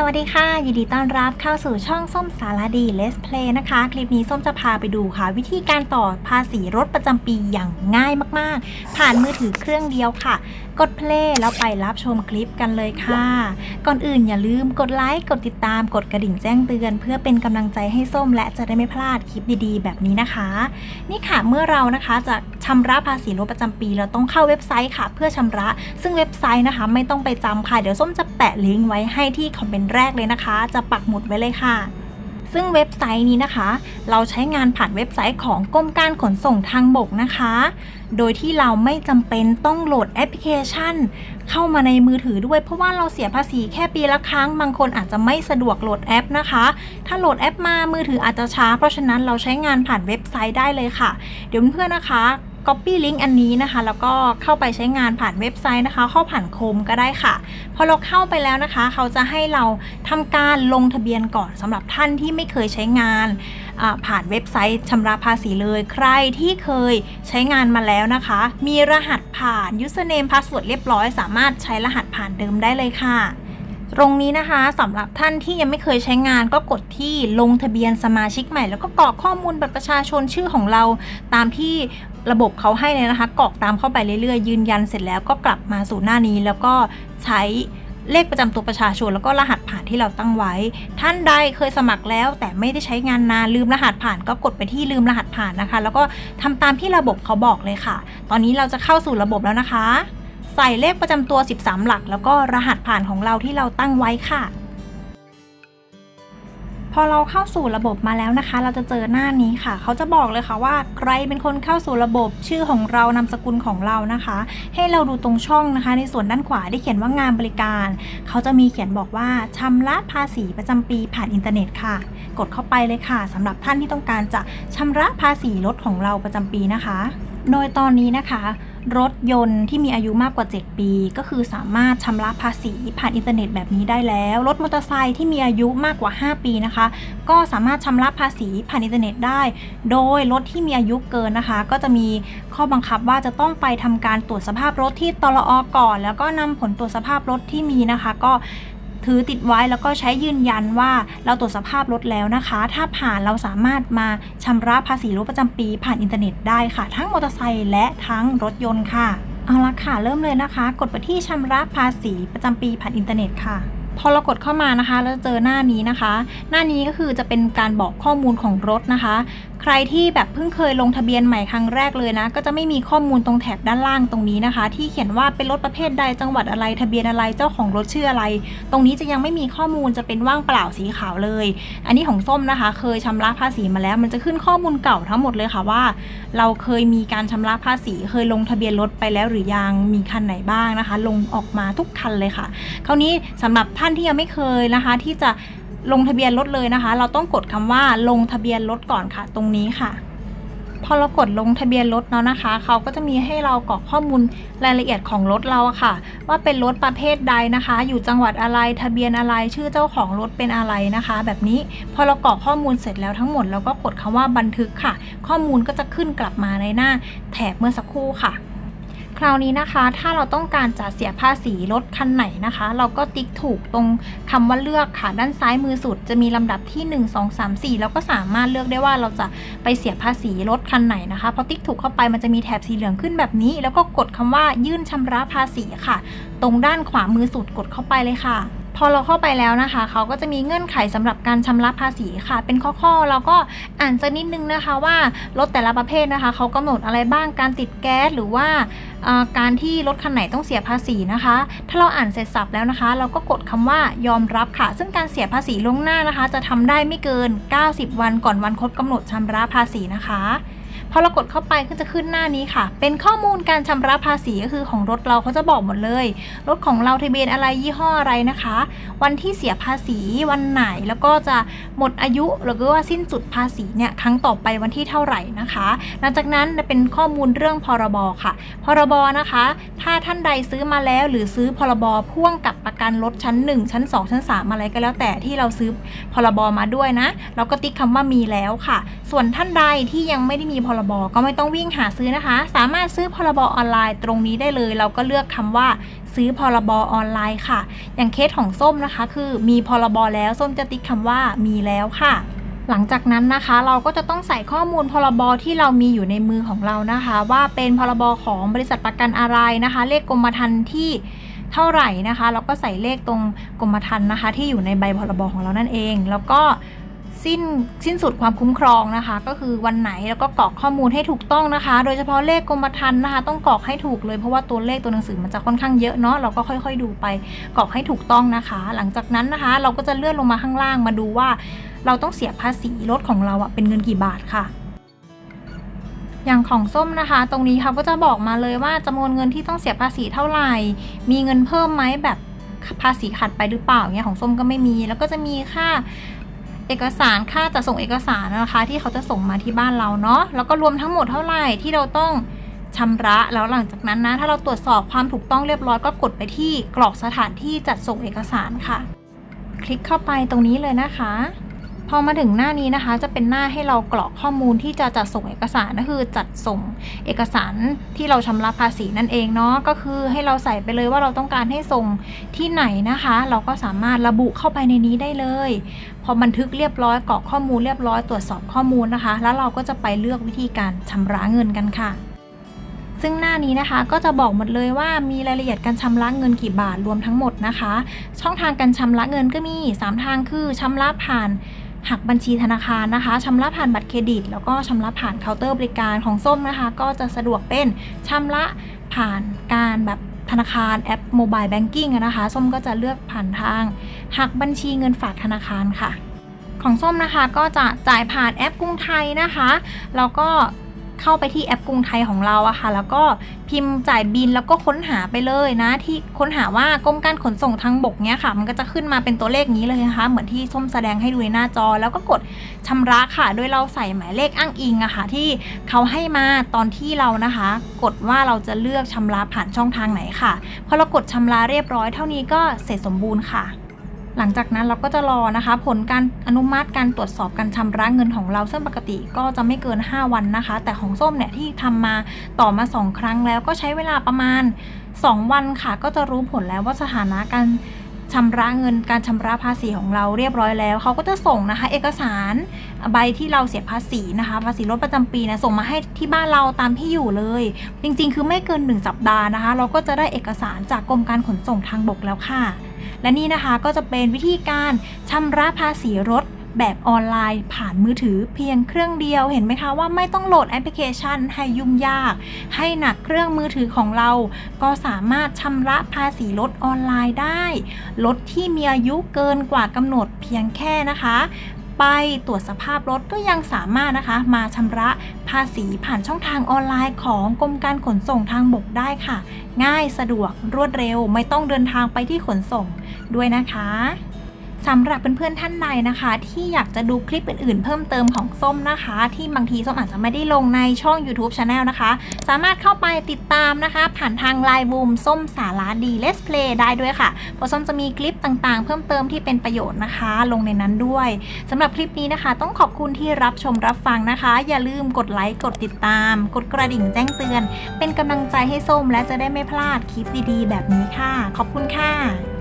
สวัสดีค่ะ ยินดีต้อนรับเข้าสู่ช่องส้มสารดี Let's Play นะคะ คลิปนี้ส้มจะพาไปดูค่ะ วิธีการต่อภาษีรถประจำปีอย่างง่ายมากๆ ผ่านมือถือเครื่องเดียวค่ะ กด play แล้วไปรับชมคลิปกันเลยค่ะ ก่อนอื่นอย่าลืมกดไลค์ กดติดตาม กดกระดิ่งแจ้งเตือน เพื่อเป็นกำลังใจให้ส้มและจะได้ไม่พลาดคลิปดีๆ แบบนี้นะคะ นี่ค่ะเมื่อเรานะคะจะชำระภาษีรถประจำปี เราต้องเข้าเว็บไซต์ค่ะ เพื่อชำระ ซึ่งเว็บไซต์นะคะ ไม่ต้องไปจำค่ะเดี๋ยวส้มจะแปะลิงก์ไว้ให้ที่คอมเมนต์แรกเลยนะคะ จะปักหมุดไว้เลยค่ะ ซึ่งเว็บไซต์นี้นะคะ เราใช้งานผ่านเว็บไซต์ของกรมการขนส่งทางบกนะคะ โดยที่เราไม่จำเป็นต้องโหลดแอปพลิเคชัน เข้ามาในมือถือด้วย เพราะว่าเราเสียภาษีแค่ปีละครั้ง บางคนอาจจะไม่สะดวกโหลดแอปนะคะ ถ้าโหลดแอปมามือถืออาจจะช้า เพราะฉะนั้นเราใช้งานผ่านเว็บไซต์ได้เลยค่ะ เดี๋ยวเพื่อนๆนะคะ Copy ลิงก์อันนี้นะคะ แล้วก็เข้าไปใช้งานผ่านเว็บไซต์นะคะ เข้าผ่านโคมก็ได้ค่ะ พอเราเข้าไปแล้วนะคะ เขาจะให้เราทำการลงทะเบียนก่อนสำหรับท่านที่ไม่เคยใช้งานผ่านเว็บไซต์ชำระภาษีเลย ใครที่เคยใช้งานมาแล้วนะคะ มีรหัสผ่าน username password เรียบร้อย สามารถใช้รหัสผ่านเดิมได้เลยค่ะตรงนี้นะคะสำหรับท่านที่ยังไม่เคยใช้งานก็กดที่ลงทะเบียนสมาชิกใหม่ แล้วก็กรอกข้อมูลบัตรประชาชนชื่อของเรา ตามที่ ระบบเขาให้เลยนะคะกรอกตามเข้าไปเรื่อยๆ ยืนยันเสร็จแล้วก็กลับมาสู่หน้านี้ แล้วก็ใช้เลขประจำตัวประชาชน แล้วก็รหัสผ่านที่เราตั้งไว้ ท่านใดเคยสมัครแล้ว แต่ไม่ได้ใช้งานนานลืมรหัสผ่าน ก็กดไปที่ลืมรหัสผ่านนะคะ แล้วก็ทำตามที่ระบบเขาบอกเลยค่ะ ตอนนี้เราจะเข้าสู่ระบบแล้วนะคะ ใส่เลขประจำตัว 13 หลัก แล้วก็รหัสผ่านของเราที่เราตั้งไว้ค่ะ อเราเข้าสู่ระบบมาแล้วนะคะ เราจะเจอหน้านี้ค่ะ เขาจะบอกเลยค่ะว่า ใครเป็นคนเข้าสู่ระบบชื่อของเรานามสกุลของเรานะคะ ให้เราดูตรงช่องนะคะ ในส่วนด้านขวาได้เขียนว่างานบริการ เขาจะมีเขียนบอกว่าชำระภาษีประจำปีผ่านอินเทอร์เน็ตค่ะ กดเข้าไปเลยค่ะสำหรับท่านที่ต้องการจะชำระภาษีรถของเราประจำปีนะคะ โดยตอนนี้นะคะ รถยนต์ที่มีอายุมากกว่า 7 ปี ก็คือสามารถชำระภาษีผ่านอินเทอร์เน็ตแบบนี้ได้แล้ว รถมอเตอร์ไซค์ที่มีอายุมากกว่า 5 ปีนะคะ ก็สามารถชำระภาษีผ่านอินเทอร์เน็ตได้ โดยรถที่มีอายุเกินนะคะ ก็จะมีข้อบังคับว่าจะต้องไปทำการตรวจสภาพรถที่ตลอก่อน แล้วก็นำผลตรวจสภาพรถที่มีนะคะ ก็ ถือติดไว้แล้วก็ใช้ยืนยันว่าเราตรวจสภาพรถแล้วนะคะ ถ้าผ่านเราสามารถมาชำระภาษีรถประจำปี ผ่านอินเทอร์เน็ตได้ค่ะ ทั้งมอเตอร์ไซค์และทั้งรถยนต์ค่ะเอาละค่ะเริ่มเลยนะคะ กดไปที่ชำระภาษีประจำปีผ่านอินเทอร์เน็ตค่ะพอเรากดเข้ามานะคะ แล้วเจอหน้านี้นะคะ หน้านี้ก็คือจะเป็นการบอกข้อมูลของรถนะคะใครที่แบบเพิ่งเคยลงทะเบียนใหม่ครั้งแรกเลยนะ ก็จะไม่มีข้อมูลตรงแถบด้านล่างตรงนี้นะคะ ที่เขียนว่าเป็นรถประเภทใดจังหวัดอะไร ทะเบียนอะไรเจ้าของรถชื่ออะไร ตรงนี้จะยังไม่มีข้อมูลจะเป็นว่างเปล่าสีขาวเลย อันนี้ของส้มนะคะ เคยชำระภาษีมาแล้ว มันจะขึ้นข้อมูลเก่าทั้งหมดเลยค่ะว่า เราเคยมีการชำระภาษี เคยลงทะเบียนรถไปแล้วหรือยังมีคันไหนบ้างนะคะ ลงออกมาทุกคันเลยค่ะ คราวนี้สำหรับท่านที่ยังไม่เคยนะคะ ที่จะ ลงทะเบียนรถเลยนะคะ เราต้องกดคำว่าลงทะเบียนรถก่อนค่ะ ตรงนี้ค่ะ พอเรากดลงทะเบียนรถเนาะนะคะ เขาก็จะมีให้เรากรอกข้อมูลรายละเอียดของรถเราอะค่ะ ว่าเป็นรถประเภทใดนะคะ อยู่จังหวัดอะไรทะเบียนอะไรชื่อเจ้าของรถเป็นอะไรนะคะ แบบนี้พอเรากรอกข้อมูลเสร็จแล้วทั้งหมดเราก็กดคำว่าบันทึกค่ะ ข้อมูลก็จะขึ้นกลับมาในหน้าแถบเมื่อสักครู่ค่ะ คราวนี้นะคะ ถ้าเราต้องการจะเสียภาษีรถคันไหนนะคะ เราก็ติ๊กถูกตรงคำว่าเลือกค่ะ ด้านซ้ายมือสุดจะมีลำดับที่ 1 2 3 4 แล้วก็สามารถเลือกได้ว่าเราจะไปเสียภาษีรถคันไหนนะคะพอติ๊กถูกเข้าไปมันจะมีแถบสีเหลืองขึ้นแบบนี้ แล้วก็กดคำว่ายื่นชำระภาษีค่ะ ตรงด้านขวามือสุดกดเข้าไปเลยค่ะ พอเราเข้าไปแล้วนะคะเขาก็จะมีเงื่อนไขสำหรับการชำระภาษีค่ะ เป็นข้อๆเราก็อ่านสักนิดนึงนะคะว่ารถแต่ละประเภทนะคะเขากำหนดอะไรบ้างการติดแก๊สหรือว่าการที่รถคันไหนต้องเสียภาษีนะคะ ถ้าเราอ่านเสร็จสับแล้วนะคะ เราก็กดคำว่ายอมรับค่ะ ซึ่งการเสียภาษีล่วงหน้านะคะ จะทำได้ไม่เกิน 90 วันก่อนวันครบกำหนดชำระภาษีนะคะ พอเรากดเข้าไปก็จะขึ้นหน้านี้ค่ะ เป็นข้อมูลการชำระภาษีก็คือของรถเราเขาจะบอกหมดเลย รถของเราทะเบียนอะไรยี่ห้ออะไรนะคะ วันที่เสียภาษีวันไหนแล้วก็จะหมดอายุหรือว่าสิ้นสุดภาษีเนี่ยครั้งต่อไปวันที่เท่าไหร่นะคะ หลังจากนั้นเป็นข้อมูลเรื่องพรบค่ะ พรบนะคะ ถ้าท่านใดซื้อมาแล้วหรือซื้อพรบพ่วงกับประกันรถชั้น 1 ชั้น 2 ชั้น 3 อะไรก็แล้วแต่ที่เราซื้อพรบมาด้วยนะ เราก็ติ๊กคำว่ามีแล้วค่ะ ส่วนท่านใดที่ยังไม่ได้มีพรบบก็ไม่ต้องวิ่งหาซื้อนะคะ สามารถซื้อพรบออนไลน์ตรงนี้ได้เลย เราก็เลือกคำว่าซื้อพรบออนไลน์ค่ะ อย่างเคสของส้มนะคะ คือมีพรบแล้วส้มจะติ๊กคำว่ามีแล้วค่ะ หลังจากนั้นนะคะ เราก็จะต้องใส่ข้อมูลพรบที่เรามีอยู่ในมือของเรานะคะ ว่าเป็นพรบของบริษัทประกันอะไรนะคะ เลขกรมธรรม์ที่เท่าไหร่นะคะ เราก็ใส่เลขตรงกรมธรรม์นะคะ ที่อยู่ในใบพรบของเรานั่นเอง แล้วก็ สิ้นสิ้นสุดความคุ้มครองนะคะ ก็คือวันไหนแล้วก็กรอกข้อมูลให้ถูกต้องนะคะ โดยเฉพาะเลขกรมธรรม์นะคะ ต้องกรอกให้ถูกเลยเพราะว่าตัวเลขตัวหนังสือมันจะค่อนข้างเยอะเนาะเราก็ค่อยๆ ดูไปกรอกให้ถูกต้องนะคะ หลังจากนั้นนะคะ เราก็จะเลื่อนลงมาข้างล่างมาดูว่า เราต้องเสียภาษีรถของเราอะเป็นเงินกี่บาทค่ะอย่างของส้มนะคะ ตรงนี้เขาก็จะบอกมาเลยว่าจำนวนเงินที่ต้องเสียภาษีเท่าไหร่ มีเงินเพิ่มไหมแบบภาษีขาดไปหรือเปล่าเนี่ยของส้มก็ไม่มี แล้วก็จะมีค่า เอกสารค่าจัดส่งเอกสารนะคะ ที่เขาจะส่งมาที่บ้านเราเนาะแล้วก็รวมทั้งหมดเท่าไหร่ที่เราต้องชำระแล้วหลังจากนั้นนะ ถ้าเราตรวจสอบความถูกต้องเรียบร้อยก็กดไปที่กรอกสถานที่จัดส่งเอกสารค่ะ คลิกเข้าไปตรงนี้เลยนะคะ พอมาถึงหน้านี้นะคะ จะเป็นหน้าให้เรากรอกข้อมูลที่จะจัดส่งเอกสารก็คือจัดส่งเอกสารที่เราชำระภาษีนั่นเองเนาะก็คือให้เราใส่ไปเลยว่าเราต้องการให้ส่งที่ไหนนะคะ เราก็สามารถระบุเข้าไปในนี้ได้เลย พอบันทึกเรียบร้อยกรอกข้อมูลเรียบร้อยตรวจสอบข้อมูลนะคะ แล้วเราก็จะไปเลือกวิธีการชำระเงินกันค่ะซึ่งหน้านี้นะคะก็จะบอกหมดเลยว่ามีรายละเอียดการชำระเงินกี่บาทรวมทั้งหมดนะคะ ช่องทางการชำระเงินก็มี 3 ทางคือชำระผ่าน หักบัญชีธนาคารนะคะชำระผ่านบัตรเครดิต แล้วก็ชำระผ่านเคาน์เตอร์บริการของส้มนะคะ ก็จะสะดวกเป็นชำระผ่านการแบบธนาคารแอปโมบายแบงกิ้งนะคะ ส้มก็จะเลือกผ่านทาง หักบัญชีเงินฝากธนาคารค่ะ ของส้มนะคะก็จะจ่ายผ่านแอปกรุงไทยนะคะ แล้วก็ เข้าไปที่แอปกรุงไทยของเราอะค่ะ แล้วก็พิมพ์จ่ายบินแล้วก็ค้นหาไปเลยนะ ที่ค้นหาว่ากรมการขนส่งทางบกเนี้ยค่ะ มันก็จะขึ้นมาเป็นตัวเลขนี้เลยนะคะ เหมือนที่ส้มแสดงให้ดูในหน้าจอ แล้วก็กดชำระค่ะ โดยเราใส่หมายเลขอ้างอิงอะค่ะ ที่เขาให้มาตอนที่เรานะคะ กดว่าเราจะเลือกชำระผ่านช่องทางไหนค่ะพอเรากดชำระเรียบร้อยเท่านี้ก็เสร็จสมบูรณ์ค่ะ หลังจากนั้นเราก็จะรอนะคะ ผลการอนุมัติการตรวจสอบการชำระเงินของเราซึ่งปกติก็จะไม่เกิน 5 วันนะคะ แต่ของส้มเนี่ยที่ทำมาต่อมา 2 ครั้งแล้วก็ใช้เวลาประมาณ 2 วันค่ะ ก็จะรู้ผลแล้วว่าสถานะการ ชำระเงินการชำระภาษีของเราเรียบร้อยแล้ว เขาก็จะส่งนะคะ เอกสารใบที่เราเสียภาษีนะคะ ภาษีรถประจำปีนะส่งมาให้ที่บ้านเราตามที่อยู่เลย จริงๆ คือไม่เกิน 1 สัปดาห์นะคะ เราก็จะได้เอกสารจากกรมการขนส่งทางบกแล้วค่ะ และนี่นะคะก็จะเป็นวิธีการชำระภาษีรถ แบบออนไลน์ผ่านมือถือเพียงเครื่องเดียวเห็นไหมคะว่าไม่ต้องโหลดแอปพลิเคชันให้ยุ่งยาก ให้หนักเครื่องมือถือของเรา ก็สามารถชำระภาษีรถออนไลน์ได้รถที่มีอายุเกินกว่ากำหนดเพียงแค่นะคะไปตรวจสภาพรถก็ยังสามารถนะคะ มาชำระภาษีผ่านช่องทางออนไลน์ของกรมการขนส่งทางบกได้ค่ะ ง่ายสะดวกรวดเร็วไม่ต้องเดินทางไปที่ขนส่งด้วยนะคะ สำหรับเพื่อนๆท่านใดนะคะ ที่อยากจะดูคลิปอื่นๆ เพิ่มเติมของส้มนะคะ ที่บางทีส้มอาจจะไม่ได้ลงในช่อง YouTube Channel นะคะ สามารถเข้าไปติดตามนะคะ ผ่านทางไลน์บูมส้มสาระดี Let's Play ได้ด้วยค่ะเพราะส้มจะมีคลิปต่างๆ เพิ่มเติมที่เป็นประโยชน์นะคะ ลงในนั้นด้วยสำหรับคลิปนี้นะคะ ต้องขอบคุณที่รับชมรับฟังนะคะ อย่าลืมกดไลค์กดติดตาม กดกระดิ่งแจ้งเตือน เป็นกำลังใจให้ส้มและจะได้ไม่พลาดคลิปดีๆ แบบนี้ค่ะ ขอบคุณค่ะ